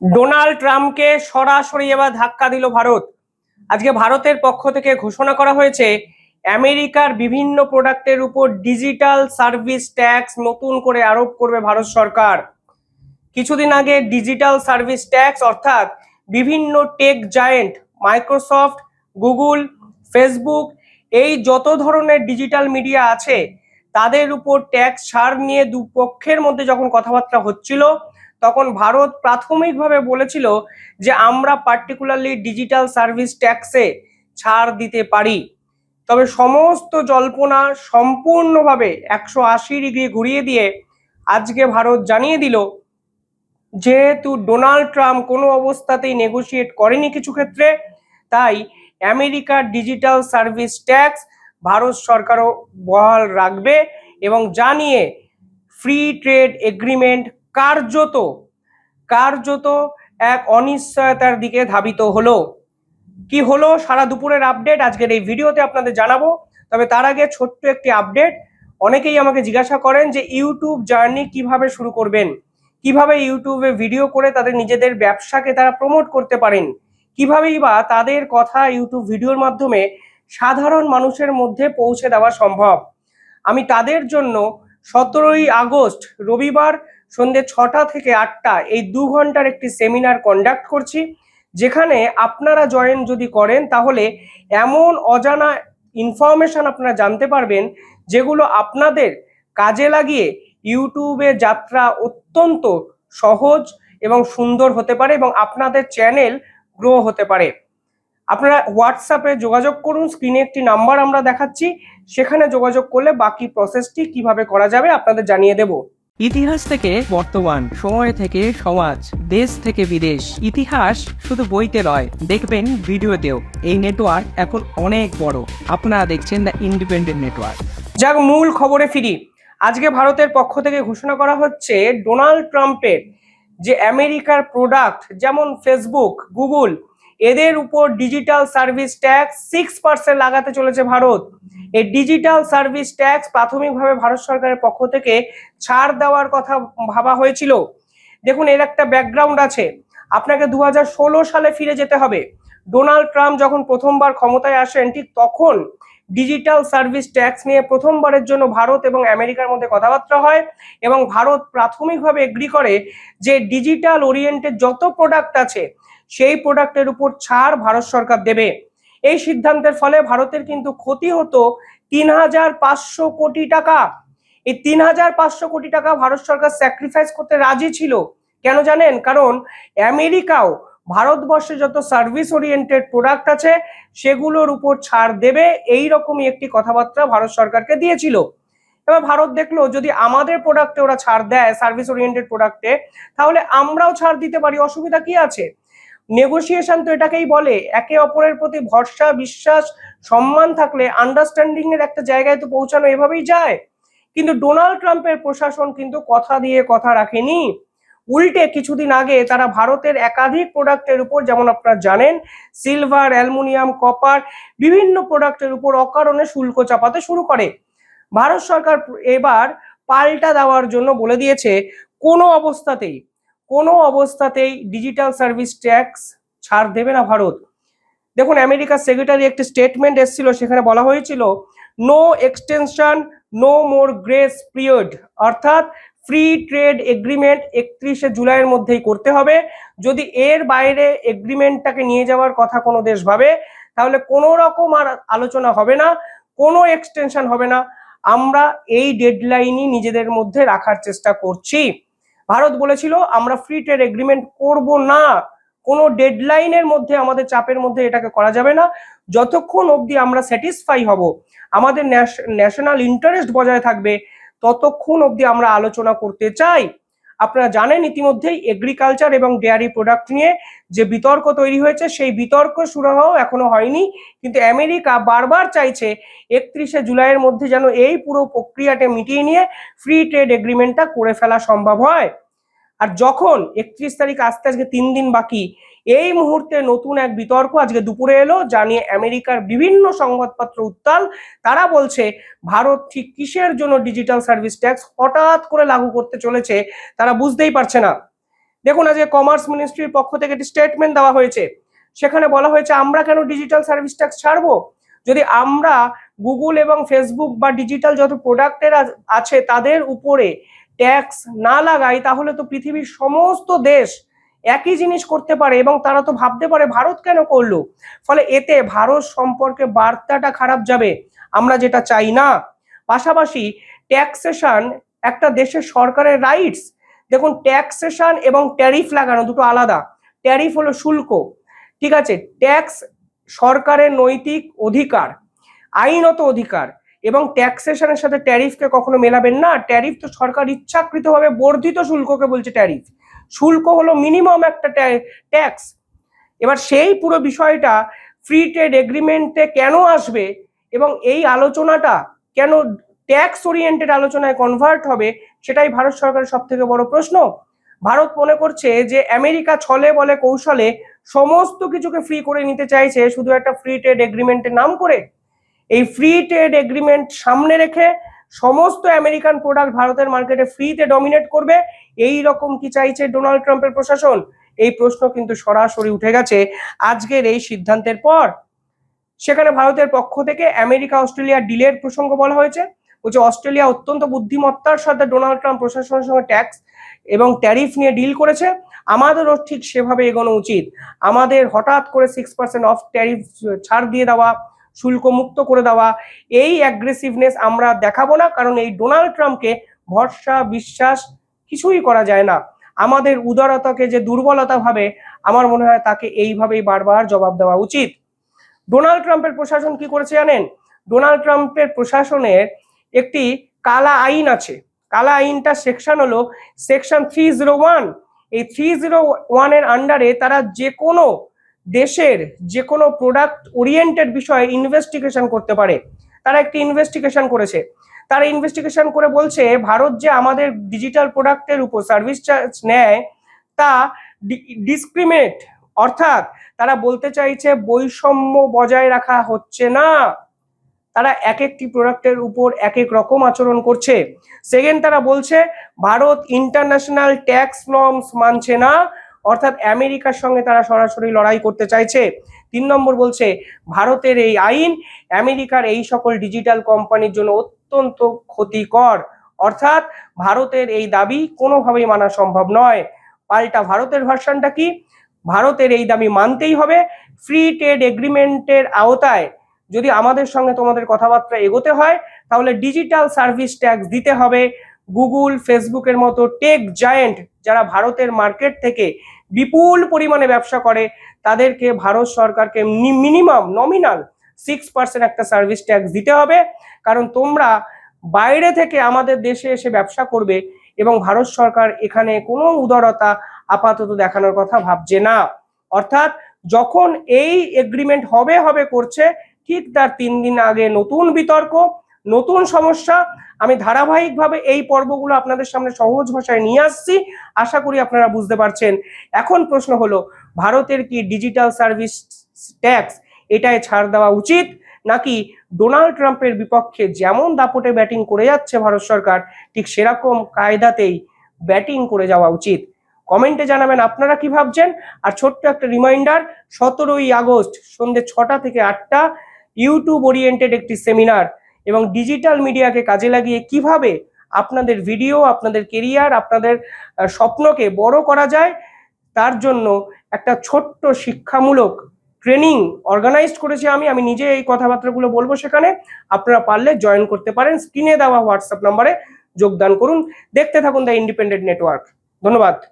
Donald ট্রাম্পকে সরাসরি এবার ধাক্কা দিল ভারত। আজকে ভারতের পক্ষ থেকে ঘোষণা করা হয়েছে, আমেরিকার বিভিন্ন প্রোডাক্টের উপর ডিজিটাল সার্ভিস ট্যাক্স নতুন করে আরোপ করবে ভারত সরকার। কিছুদিন আগে ডিজিটাল সার্ভিস ট্যাক্স অর্থাৎ বিভিন্ন tech giant Microsoft, Google, Facebook, এই যত ধরনের ডিজিটাল মিডিয়া আছে, তাদের উপর ট্যাক্স ছাড় নিয়ে দুপক্ষের মধ্যে যখন কথাবার্তা হচ্ছিল তখন ভারত প্রাথমিকভাবে বলেছিল যে আমরা পার্টিকুলারলি ডিজিটাল সার্ভিস ট্যাক্সে ছাড় দিতে পারি। তবে সমস্ত জল্পনা সম্পূর্ণভাবে একশো আশি ডিগ্রি ঘুরিয়ে দিয়ে আজকে ভারত জানিয়ে দিল, যেহেতু ডোনাল্ড ট্রাম্প কোনো অবস্থাতেই নেগোশিয়েট করেনি কিছু ক্ষেত্রে, তাই আমেরিকার ডিজিটাল সার্ভিস ট্যাক্স ভারত সরকারও বহাল রাখবে এবং জানিয়ে ফ্রি ট্রেড এগ্রিমেন্ট কার্যত কার্যত এক অনিশ্চয়তার দিকে ধাবিত হলো। কি হলো? সারা দুপুরের আপডেট আজকের এই ভিডিওতে আপনাদের জানাব। তবে তার আগে ছোট্ট একটি আপডেট অনেকেই আমাকে জিজ্ঞাসা করেন যে ইউটিউব জার্নি কীভাবে শুরু করবেন? কীভাবে ইউটিউবে ভিডিও করে তাদের নিজেদের ব্যবসাকে তারা প্রমোট করতে পারেন? কিভাবেই বা তাদের কথা ইউটিউব ভিডিওর মাধ্যমে সাধারণ মানুষের মধ্যে পৌঁছে দেওয়া সম্ভব? আমি তাদের জন্য সতেরোই আগস্ট, রবিবার সন্ধ্যে ছটা থেকে আটটা এই দু ঘণ্টার একটি সেমিনার কন্ডাক্ট করছি। যেখানে আপনারা জয়েন যদি করেন, তাহলে এমন অজানা ইনফরমেশন আপনারা জানতে পারবেন, যেগুলো আপনাদের কাজে লাগিয়ে ইউটিউবে যাত্রা অত্যন্ত সহজ এবং সুন্দর হতে পারে এবং আপনাদের চ্যানেল গ্রো হতে পারে। আপনারা হোয়াটসঅ্যাপে যোগাযোগ করুন স্ক্রিনে একটি নাম্বার আমরা দেখাচ্ছি। সেখানে যোগাযোগ করলে বাকি প্রসেসটি কীভাবে করা যাবে আপনাদের জানিয়ে দেব। ইতিহাস থেকে বর্তমান সময় থেকে সমাজ, দেশ থেকে বিদেশ। ইতিহাস শুধু বইতে নয়, দেখবেন ভিডিওতেও। এই নেটওয়ার্ক এখন অনেক বড়। আপনারা দেখছেন দ্য ইন্ডিপেন্ডেন্ট নেটওয়ার্ক যাক, মূল খবরে ফিরি। আজকে ভারতের পক্ষ থেকে ঘোষণা করা হচ্ছে, ডোনাল্ড ট্রাম্পের যে আমেরিকার প্রোডাক্ট যেমন ফেসবুক গুগল এদের উপর digital service tax six percent লাগাতে চলেছে ভারত। এই ডিজিটাল সার্ভিস ট্যাক্স প্রাথমিকভাবে ভারত সরকারের পক্ষ থেকে ছাড় দেওয়ার কথা ভাবা হয়েছিল। দেখুন, এর একটা ব্যাকগ্রাউন্ড আছে। আপনাকে দু হাজার ষোলো সালে ফিরে যেতে হবে। ডোনাল্ড ট্রাম্প যখন প্রথমবার ক্ষমতায় আসেন, ঠিক তখন ডিজিটাল সার্ভিস ট্যাক্স নিয়ে প্রথমবারের জন্য ভারত এবং আমেরিকার মধ্যে কথাবার্তা হয় এবং ভারত প্রাথমিকভাবে এগ্রি করে যে ডিজিটাল ওরিয়েন্টেড যত প্রোডাক্ট আছে সেই প্রোডাক্টের উপর ছাড় ভারত সরকার দেবে। এই সিদ্ধান্তের ফলে ভারতের কিন্তু ক্ষতি হতো তিন হাজার পাঁচশো কোটি টাকা। এই তিন হাজার পাঁচশো কোটি টাকা ভারত সরকার স্যাক্রিফাইস করতে রাজি ছিল। কেন জানেন? কারণ আমেরিকাও ভারতবর্ষে যত সার্ভিস ওরিয়েন্টেড প্রোডাক্ট আছে, সেগুলোর উপর ছাড় দেবে এই রকমই একটি কথাবার্তা ভারত সরকারকে দিয়েছিল। এবার ভারত দেখল, যদি আমাদের প্রোডাক্টে ওরা ছাড় দেয় সার্ভিস ওরিয়েন্টেড প্রোডাক্টে তাহলে আমরাও ছাড় দিতে পারি। অসুবিধা কি আছে? নেগোসিয়েশন তো এটাকেই বলে, একে অপরের প্রতি ভরসা, বিশ্বাস, সম্মান থাকলে আন্ডারস্ট্যান্ডিং এর একটা জায়গায় তো পৌঁছানো এভাবেই যায়। কিন্তু ডোনাল্ড ট্রাম্পের প্রশাসন কিন্তু কথা দিয়ে কথা রাখেনি। উল্টে কিছুদিন আগে তারা ভারতের একাধিক প্রোডাক্টের উপর, যেমন আপনারা জানেন, সিলভার, অ্যালুমিনিয়াম, কপার, বিভিন্ন প্রোডাক্টের উপর অকারণে শুল্ক চাপাতে শুরু করে। ভারত সরকার এবার পাল্টা দেওয়ার জন্য বলে দিয়েছে, কোনো অবস্থাতেই কোনো অবস্থাতেই ডিজিটাল সার্ভিস ট্যাক্স ছাড় দেবে না ভারত। দেখুন, আমেরিকার সেক্রেটারি একটি স্টেটমেন্ট এসেছিল, সেখানে বলা হয়েছিল no extension no more grace period অর্থাৎ ফ্রি ট্রেড এগ্রিমেন্ট একত্রিশে জুলাইয়ের মধ্যেই করতে হবে। যদি এর বাইরে এগ্রিমেন্টটাকে নিয়ে যাওয়ার কথা কোনো দেশ ভাবে, তাহলে কোনো রকম আর আলোচনা হবে না, কোনো এক্সটেনশন হবে না। আমরা এই ডেডলাইনই নিজেদের মধ্যে রাখার চেষ্টা করছি। ভারত বলেছিল, আমরা ফ্রি ট্রেড এগ্রিমেন্ট করব না। কোনো ডেডলাইনের মধ্যে, আমাদের চাপের মধ্যে এটাকে করা যাবে না। যতক্ষণ অবধি আমরা স্যাটিসফাই হব, আমাদের ন্যাশনাল ইন্টারেস্ট বজায় থাকবে, ততক্ষণ অবধি আমরা আলোচনা করতে চাই। আপনারা জানেন ইতিমধ্যেই এগ্রিকালচার এবং ডেয়ারি প্রোডাক্ট নিয়ে যে বিতর্ক তৈরি হয়েছে, সেই বিতর্ক সুরাহ এখনও হয়নি। কিন্তু আমেরিকা বারবার চাইছে একত্রিশে জুলাইয়ের মধ্যে যেন এই পুরো প্রক্রিয়াটা মিটিয়ে নিয়ে ফ্রি ট্রেড এগ্রিমেন্টটা করে ফেলা সম্ভব হয়। আর যখন একত্রিশ তারিখ আসতে আজকে তিন দিন বাকি, এই মুহূর্তে নতুন এক বিতর্ক আজকে দুপুরে এলো, যা নিয়ে আমেরিকার বিভিন্ন সংবাদপত্র উত্তাল। তারা বলছে, ভারত ঠিক কিসের জন্য ডিজিটাল সার্ভিস ট্যাক্স হঠাৎ করে লাগু করতে চলেছে, তারা বুঝতেই পারছে না। দেখুন, আজকে কমার্স মিনিস্ট্রির পক্ষ থেকে একটি স্টেটমেন্ট দেওয়া হয়েছে। সেখানে বলা হয়েছে, আমরা কেন ডিজিটাল সার্ভিস ট্যাক্স ছাড়বো? যদি আমরা গুগল এবং ফেসবুক বা ডিজিটাল যত প্রোডাক্টের আছে, তাদের উপরে ট্যাক্স না লাগাই, তাহলে তো পৃথিবীর সমস্ত দেশ একই জিনিস করতে পারে এবং তারা তো ভাবতে পারে ভারত কেন করল? ফলে এতে ভারত সম্পর্কে বার্তাটা খারাপ যাবে, আমরা যেটা চাই না। পাশাপাশি ট্যাক্সেশন একটা দেশের সরকারের রাইটস। দেখুন, ট্যাক্সেশন এবং ট্যারিফ লাগানো দুটো আলাদা। ট্যারিফ হলো শুল্ক। ঠিক আছে, ট্যাক্স সরকারের নৈতিক অধিকার, আইনত অধিকার। এবং ট্যাক্সেশনের সাথে ট্যারিফকে কখনো মেলাবেন না। ট্যারিফ তো সরকার ইচ্ছাকৃতভাবে বর্ধিত শুল্ককে বলছে ট্যারিফ শুল্ক হলো মিনিমাম একটা ট্যাক্স এবার সেই পুরো বিষয়টা ফ্রি ট্রেড এগ্রিমেন্টে কেন আসবে এবং এই আলোচনাটা কেন ট্যাক্স ওরিয়েন্টেড আলোচনায় কনভার্ট হবে সেটাই ভারত সরকারের সব থেকে বড় প্রশ্ন। ভারত মনে করছে যে আমেরিকা ছলে বলে কৌশলে সমস্ত কিছুকে ফ্রি করে নিতে চাইছে, শুধু একটা ফ্রি ট্রেড এগ্রিমেন্টের নাম করে। এই ফ্রি ট্রেড এগ্রিমেন্ট সামনে রেখে সমস্ত আমেরিকান প্রোডাক্ট ভারতের মার্কেটে ফ্রিতে ডমিনেট করবে। এই রকম কি চাইছে ডোনাল্ড ট্রাম্পের প্রশাসন? এই প্রশ্ন কিন্তু সরাসরি উঠে গেছে আজকের এই সিদ্ধান্তের পর। সেখানে ভারতের পক্ষ থেকে আমেরিকা অস্ট্রেলিয়া ডিলের প্রসঙ্গ বলা হয়েছে। বলছে, অস্ট্রেলিয়া অত্যন্ত বুদ্ধিমত্তার সাথে ডোনাল্ড ট্রাম্প প্রশাসনের সঙ্গে ট্যাক্স এবং ট্যারিফ নিয়ে ডিল করেছে। আমাদেরও ঠিক সেভাবে এগোনো উচিত। আমাদের হঠাৎ করে সিক্স পার্সেন্ট অফ ট্যারিফ ছাড় দিয়ে দেওয়া শুল্ক মুক্ত করে দেওয়া। এই অ্যাগ্রেসিভনেস আমরা দেখাবো না, কারণ এই ডোনাল্ড ট্রাম্পকে ভরসা, বিশ্বাস কিছুই করা যায় না। আমাদের উদারতাকে যে দুর্বলতা ভাবে, আমার মনে হয় তাকে এইভাবেই বারবার জবাব দেওয়া উচিত। ডোনাল্ড ট্রাম্পের প্রশাসন কি করেছে জানেন? ডোনাল্ড ট্রাম্পের প্রশাসনের একটি কালা আইন আছে। কালা আইনটা সেকশন হলো সেকশন থ্রি জিরো ওয়ান এই থ্রি জিরো ওয়ানের আন্ডারে তারা যে কোনো দেশের যে কোনো প্রোডাক্ট ওরিয়েন্টেড বিষয়ে ইনভেস্টিগেশন করতে পারে। তারা একটি ইনভেস্টিগেশন করেছে। তারা ইনভেস্টিগেশন করে বলছে, ভারত যে আমাদের ডিজিটাল প্রোডাক্টের উপর সার্ভিস চার্জ নেয়, তা ডিসক্রিমিনেট অর্থাৎ তারা বলতে চাইছে বৈষম্য বজায় রাখা হচ্ছে না। তারা এক একটি প্রোডাক্টের উপর এক এক রকম আচরণ করছে। সেকেন্ড তারা বলছে, ভারত ইন্টারন্যাশনাল ট্যাক্স নর্মস মানছে না। অর্থাৎ আমেরিকার সঙ্গে তারা সরাসরি লড়াই করতে চাইছে। তিন নম্বর বলছে, ভারতের এই আইন আমেরিকার এই সকল ডিজিটাল কোম্পানির জন্য অত্যন্ত ক্ষতিকর। অর্থাৎ ভারতের এই দাবি কোনোভাবেই মানা সম্ভব নয়। পাল্টা ভারতের ভার্সানটা কি? ভারতের এই দাবি মানতেই হবে। ফ্রি ট্রেড এগ্রিমেন্টের আওতায় যদি আমাদের সঙ্গে তোমাদের কথাবার্তা এগোতে হয়, তাহলে ডিজিটাল সার্ভিস ট্যাক্স দিতে হবে। গুগল, ফেসবুকের মতো টেক জায়েন্ট যারা ভারতের মার্কেট থেকে বিপুল পরিমাণে ব্যবসা করে, তাদেরকে ভারত সরকারকে মিনিমাম নমিনাল সিক্স পার্সেন্ট একটা সার্ভিস ট্যাক্স দিতে হবে। কারণ তোমরা বাইরে থেকে আমাদের দেশে এসে ব্যবসা করবে এবং ভারত সরকার এখানে কোনো উদারতা আপাতত দেখানোর কথা ভাবছে না। অর্থাৎ যখন এই এগ্রিমেন্ট হবে হবে করছে, ঠিক তার তিন দিন আগে নতুন বিতর্ক নতুন সমস্যা, আমি ধারাবাহিকভাবে এই পর্বগুলো আপনাদের সামনে সহজ ভাষায় নিয়ে আসছি। আশা করি আপনারা বুঝতে পারছেন। এখন প্রশ্ন হলো, ভারতের কি ডিজিটাল সার্ভিস ট্যাক্স এটায় ছাড় দেওয়া উচিত, নাকি ডোনাল্ড ট্রাম্পের বিপক্ষে যেমন দাপটে ব্যাটিং করে যাচ্ছে ভারত সরকার, ঠিক সেরকম কায়দাতেই ব্যাটিং করে যাওয়া উচিত? কমেন্টে জানাবেন আপনারা কি ভাবছেন? আর ছোট্ট একটা রিমাইন্ডার সতেরোই আগস্ট সন্ধ্যে ছটা থেকে আটটা ইউটিউব ওরিয়েন্টেড একটি সেমিনার এবং ডিজিটাল মিডিয়াকে কাজে লাগিয়ে কীভাবে আপনাদের ভিডিও আপনাদের কেরিয়ার আপনাদের স্বপ্নকে বড় করা যায়, তার জন্য একটা ছোট্ট শিক্ষামূলক ট্রেনিং অর্গানাইজ করেছি আমি। আমি নিজে এই কথাবার্তাগুলো বলব সেখানে। আপনারা পারলে জয়েন করতে পারেন। স্ক্রিনে দেওয়া হোয়াটসঅ্যাপ নাম্বারে যোগদান করুন। দেখতে থাকুন দ্য ইন্ডিপেন্ডেন্ট নেটওয়ার্ক ধন্যবাদ।